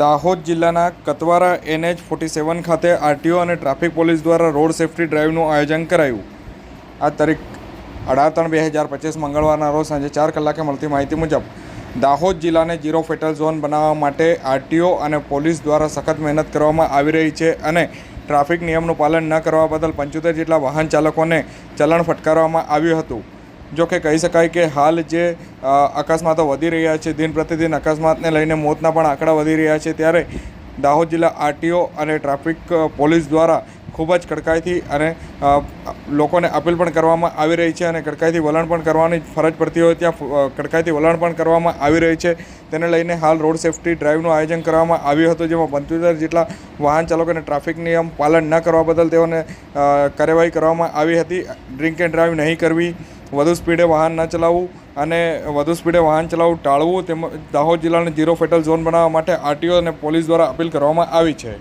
દાહોદ જિલ્લાના Katwara NH forty seven ખાતે RTO અને ટ્રાફિક પોલીસ દ્વારા રોડ સેફ્ટી ડ્રાઈવનું આયોજન કરાયું. આ તારીખ અઢાર ત્રણ બે હજાર પચીસ મંગળવારના રોજ સાંજે ચાર કલાકે મળતી માહિતી મુજબ, દાહોદ જિલ્લાને ઝીરો ફેટલ ઝોન બનાવવા માટે આરટીઓ અને પોલીસ દ્વારા સખત મહેનત કરવામાં આવી રહી છે અને ટ્રાફિક નિયમનું પાલન ન કરવા બદલ પંચોતેર જેટલા વાહન ચાલકોને ચલણ ફટકારવામાં આવ્યું હતું. જો કે કહી શકાય કે હાલ જે અકસ્માતો વધી રહ્યા છે, દિન પ્રતિદિન અકસ્માતને લઈને મોતના પણ આંકડા વધી રહ્યા છે, ત્યારે દાહોદ જિલ્લા આરટીઓ અને ટ્રાફિક પોલીસ દ્વારા ખૂબ જ કડકાઈથી અને લોકોને અપીલ પણ કરવામાં આવી રહી છે અને કડકાઈથી વલણ પણ કરવાની ફરજ પડતી હોય ત્યાં કડકાઈથી વલણ પણ કરવામાં આવી રહી છે. તેને લઈને હાલ રોડ સેફ્ટી ડ્રાઈવનું આયોજન કરવામાં આવ્યું હતું, જેમાં પંચોતેર જેટલા વાહન ચાલકોને ટ્રાફિક નિયમ પાલન ન કરવા બદલ તેઓને કાર્યવાહી કરવામાં આવી હતી. ડ્રિંક એન્ડ ડ્રાઈવ નહીં કરવી વધુ સ્પીડે વાહન ન ચલાવવું અને વધુ સ્પીડે વાહન ચલાવવું ટાળવું તેમજ દાહોદ જિલ્લાને ઝીરો ફેટલ ઝોન બનાવવા માટે આરટીઓ અને પોલીસ દ્વારા અપીલ કરવામાં આવી છે.